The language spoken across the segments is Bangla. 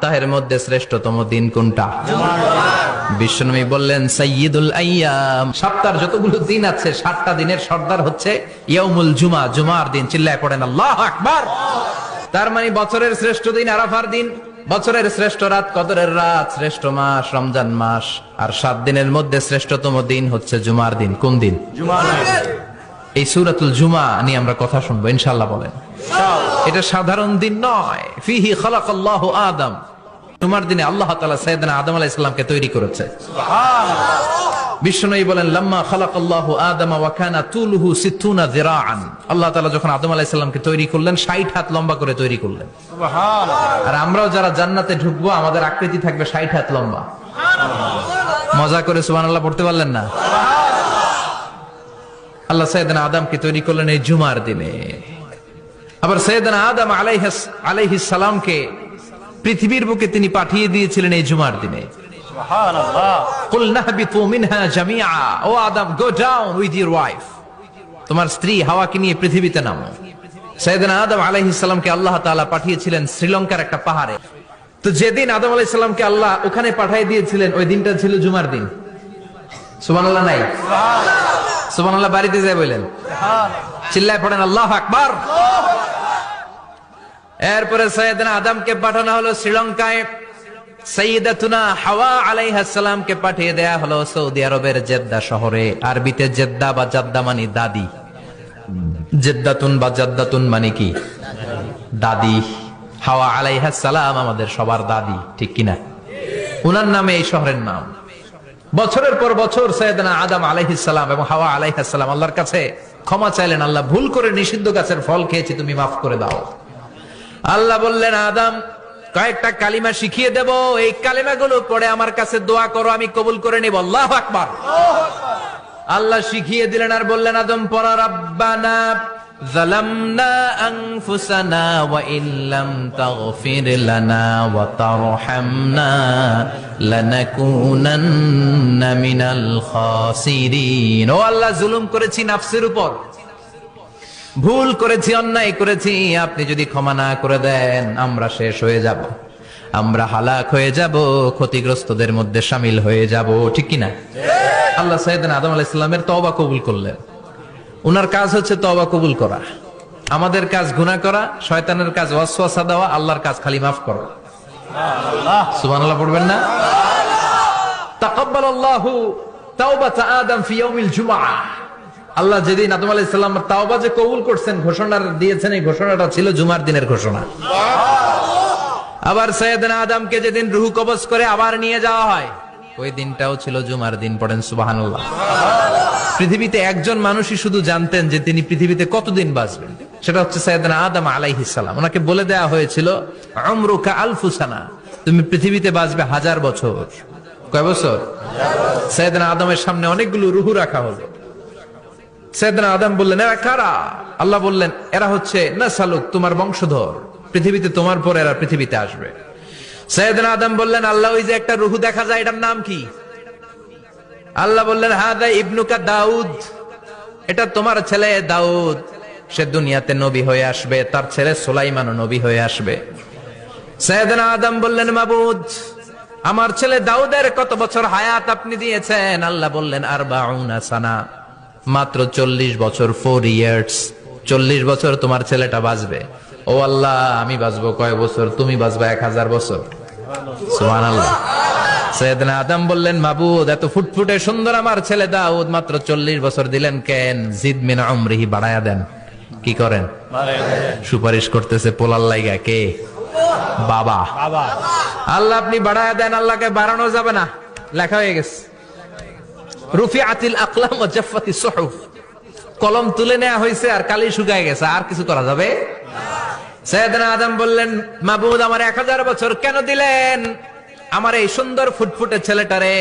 সপ্তাহের মধ্যে শ্রেষ্ঠতম দিন কোনটা? বিশ্বনবী বললেন সৈয়দুল আইয়াম। সপ্তাহের যতগুলো দিন আছে সাতটা দিনের সর্দার হচ্ছে ইয়াউমুল জুমা জুমার দিন। চিল্লায় পড়েন আল্লাহ আকবার! তার মানে বছরের শ্রেষ্ঠ দিন আরাফার দিন বছরের শ্রেষ্ঠ রাত কদরের রাত শ্রেষ্ঠ মাস রমজান মাস। আর সাত দিনের মধ্যে শ্রেষ্ঠতম দিন হচ্ছে জুমার দিন। কোন দিন? এই সুরাতুল জুমা নিয়ে আমরা কথা শুনব ইনশাল্লাহ বলেন। এটা সাধারণ দিন নয়। ফিহি খালাকাল্লাহু আদম। জুমার দিনে আল্লাহ তাআলা সাইয়েদনা আদম আলাইহিস সালামকে তৈরি করেছে। বলেন লাম্মা খালাকাল্লাহু আদম ওয়া কানা তুলুহু আল্লাহ তাআলা যখন আদম আলাইহিস সালামকে তৈরি করলেন 60 হাত লম্বা করে তৈরি করলেন। আর আমরাও যারা জান্নাতে ঢুকবো আমাদের আকৃতি থাকবে 60 হাত লম্বা। মজা করে সুবহানাল্লাহ পড়তে পারলেন না? আল্লাহ সৈয়দনা আদমকে তৈরি করলেন এই জুমার দিনে। আবার সৈয়দনা আদম আলাইহাস আলাইহিস সালামকে পৃথিবীর বুকে তিনি পাঠিয়ে দিয়েছিলেন এই জুমার দিনে। O Adam go down with your wife তোমার স্ত্রী হাওয়াকে নিয়ে পৃথিবীতে নামো। সৈয়দনা আদম আলাইহিস সালামকে আল্লাহ তাআলা পাঠিয়েছিলেন শ্রীলঙ্কার একটা পাহাড়ে। তো যেদিন আদম আলাইহিস সালামকে আল্লাহ ওখানে পাঠিয়ে দিয়েছিলেন ওই দিনটা ছিল জুমার দিন। সুবহানাল্লাহ নাই? সুবহানাল্লাহ। বাড়িতে যায় বললেন চিল্লায় পড়েন আল্লাহ আকবার। এরপরে সৈয়দনা আদমকে পাঠানো হলো শ্রীলঙ্কায়। সৈয়দাতুনা হাওয়া আলাইহাস সালামকে পাঠিয়ে দেয়া হলো সৌদি আরবের জেদ্দা শহরে। আরবিতে জেদ্দা বা জাদ্দা মানে দাদি। জেদ্দাতুন বা জাদ্দাতুন মানে কি? দাদি। হাওয়া আলাইহাস সালাম আমাদের সবার দাদি, ঠিক কিনা? উনার নামে এই শহরের নাম। বছরের পর বছর সৈয়দনা আদম আলাইহিসালাম এবং হাওয়া আলাইহাসালাম আল্লাহর কাছে ক্ষমা চাইলেন, আল্লাহ ভুল করে নিষিদ্ধ গাছের ফল খেয়েছি, তুমি মাফ করে দাও। আল্লাহ বললেন আদম কয়েকটা কালিমা শিখিয়ে দেব এই কালিমাগুলো পড়ে আমার কাছে দোয়া করো আমি কবুল করে নিব আল্লাহ আকবার আল্লাহ শিখিয়ে দিলেন আর বললেন আদম পড়া রাব্বানা ظلمنا أنفسنا وإن لم تغفر لنا وترحمنا لنكونن من الخاسرين ও আল্লাহ জুলুম করেছি নাফসের উপর ভুল করেছি, অন্যায় করেছি, আপনি যদি ক্ষমা না করে দেন, আমরা শেষ হয়ে যাব। আমরা হালাক হয়ে যাব, ক্ষতিগ্রস্তদের মধ্যে সামিল হয়ে যাব, ঠিক কিনা? আল্লাহ সাইদিন আদম আলাহ ইসলামের তবা কবুল করলেন। উনার কাজ হচ্ছে তবা কবুল করা। আমাদের কাজ গুনাহ করা, শয়তানের কাজ ওয়াসওয়াসা দেওয়া, আল্লাহর কাজ খালি মাফ করা। সুবহানাল্লাহ পড়বেন না? আল্লাহ যেদিন আদম আলাইহিস সালাম তাওবা যে কবুল করছেন, ঘোষণা দিয়েছেন, এই ঘোষণাটা ছিল জুমার দিনের ঘোষণা। আবার সৈয়দনা আদমকে যেদিন রুহু কবজ করে আবার নিয়ে যাওয়া হয়, ওই দিনটাও ছিল জুমার দিন, পড়েন সুবহানাল্লাহ। পৃথিবীতে একজন মানুষই শুধু জানতেন যে তিনি পৃথিবীতে কতদিন বাঁচবেন। সেটা হচ্ছে সৈয়দনা আদম আলাইহিস সালাম। ওনাকে বলে দেয়া হয়েছিল, আমরুকা আলফুসানা, তুমি পৃথিবীতে বাঁচবে হাজার বছর। কয় বছর? সৈয়দনা আদমের সামনে অনেকগুলো রুহু রাখা হলো। সৈয়দনা আদম বললেন, এরা কারা? আল্লাহ বললেন, এরা হচ্ছে না সালুক তোমার বংশধর। পৃথিবীতে তোমার পর এরা পৃথিবীতে আসবে। সৈয়দনা আদম বললেন, আল্লাহ, ওই যে একটা রুহু দেখা যায়, এটার নাম কি? আল্লাহ বললেন, হাদা ইবনুকা দাউদ। এটা তোমার ছেলে দাউদ। সে দুনিয়াতে নবী হয়ে আসবে, তার ছেলে সুলাইমানও নবী হয়ে আসবে। সৈয়দনা আদম বললেন, মাবুদ, আমার ছেলে দাউদের কত বছর হায়াত আপনি দিয়েছেন? আল্লাহ বললেন আর বাউনা সানা। মাত্র চল্লিশ বছর ফোর ইয়ার্স চল্লিশ বছর তোমার ছেলেটা বাঁচবে। ও আল্লাহ আমি বাঁচবো কয় বছর? তুমি বাঁচবে এক হাজার বছর। সুমান আল্লাহ সৈয়দনা আদম বললেন মাবুদ এত ফুটফুটে সুন্দর আমার ছেলে দাউদ মাত্র চল্লিশ বছর দিলেন কেন? জিদ মিন অমরিহি বাড়ায়া দেন। কি করেন? সুপারিশ করতেছে পোলার লাইগা। কে? বাবা। আল্লাহ আপনি বাড়ায়া দেন আল্লাহকে বাড়ানো যাবে না। লেখা হয়ে গেছে। রুফি আতিল আকলাম ও জাফাতি সহুফ। কলম তুলে নেওয়া হয়েছে আর কালি শুকায় গেছে, আর কিছু করা যাবে? সৈয়দনা আদম বললেন, মাবুদ, আমার এক হাজার বছর কেন দিলেন? আমার এই সুন্দর ফুটফুটে ছেলেটারে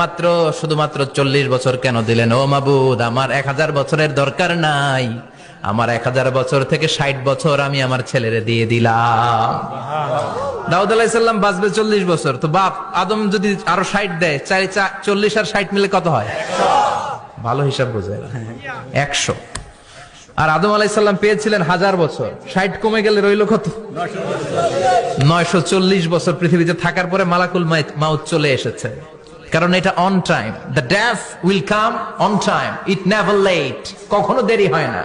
মাত্র, শুধুমাত্র চল্লিশ বছর কেন দিলেন? ও মাবুদ, আমার এক হাজার বছরের দরকার নাই। আমার এক হাজার বছর থেকে ষাট বছর আমি আমার ছেলেরে দিয়ে দিলাম। দাউদ আলাইসাল্লাম বাঁচবে চল্লিশ বছর। তো বাপ, আদম যদি আরও ষাট দেয় চাই চল্লিশ আর ষাট মিলে কত হয়? ভালো হিসাব বোঝায় একশো। আর আদম আলাইসাল্লাম পেয়েছিলেন হাজার বছর। ষাট কমে গেলে রইল কত? নয়শো চল্লিশ বছর পৃথিবীতে থাকার পরে মালাকুল মাউত চলে এসেছে। কারণ এটা on time the death will come on time it never late কখনো দেরি হয় না।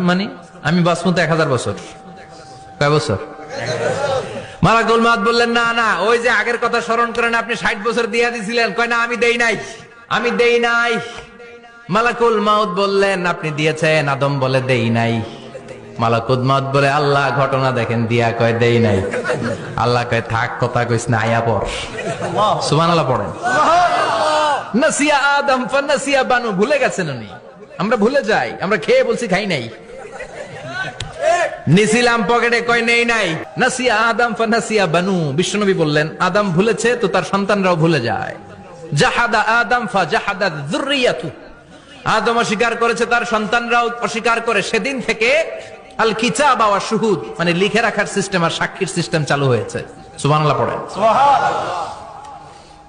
মানে? আপনি ষাট বছর দিয়া দিছিলেন। কয়, না, আমি দেই নাই। আমি দেই নাই। মালাকুল মাউত বললেন, আপনি দিয়েছেন, আদম বলে দেই নাই। মালাকুল মাউত বলে, আল্লাহ ঘটনা দেখেন, দিয়া কয়, দেই নাই। আল্লাহ কয়, থাক, কথা কইস না, আয়া পর সুবহানাল্লাহ পড়েন। নাসিয়া আদম ফানাসিয়া বানু, ভুলে গেছেন উনি। আমরা ভুলে যাই, আমরা খেয়ে বলছি খাই নাই। নিছিলাম পকেটে কয় নেই নাই। নাসিয়া আদম ফানাসিয়া বানু, বিশ্বনবী বললেন, আদম ভুলেছে তো তার সন্তানরাও ভুলে যায়। জাহাদা আদম, ফা জাহাদা যুররিয়াতু। আদম অস্বীকার করেছে তার সন্তানরাও অস্বীকার করে। সেদিন থেকে আল কিতাব ওয়া শুহুদ মানে লিখে রাখার সিস্টেম আর সাক্ষীর সিস্টেম চালু হয়েছে। সুবহানাল্লাহ পড়ে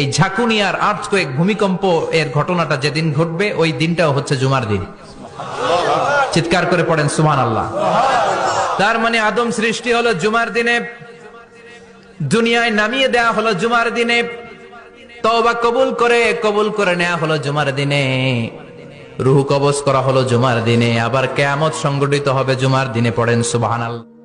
এই ঝাঁকুনি আর আর্থকোয়েক ভূমিকম্প এর ঘটনাটা যেদিন ঘটবে, ওই দিনটাও হচ্ছে জুমার দিন। চিৎকার করে পড়েন সুমান আল্লাহ তার মানে আদম সৃষ্টি হলো জুমার দিনে, দুনিয়ায় নামিয়ে দেয়া হলো জুমার দিনে, তওবা কবুল করে কবুল করে নেয়া হলো জুমার দিনে। রুহু কবজ করা হলো জুমার দিনে, আবার কেয়ামত সংগঠিত হবে জুমার দিনে, পড়েন, সুবহানাল্লাহ।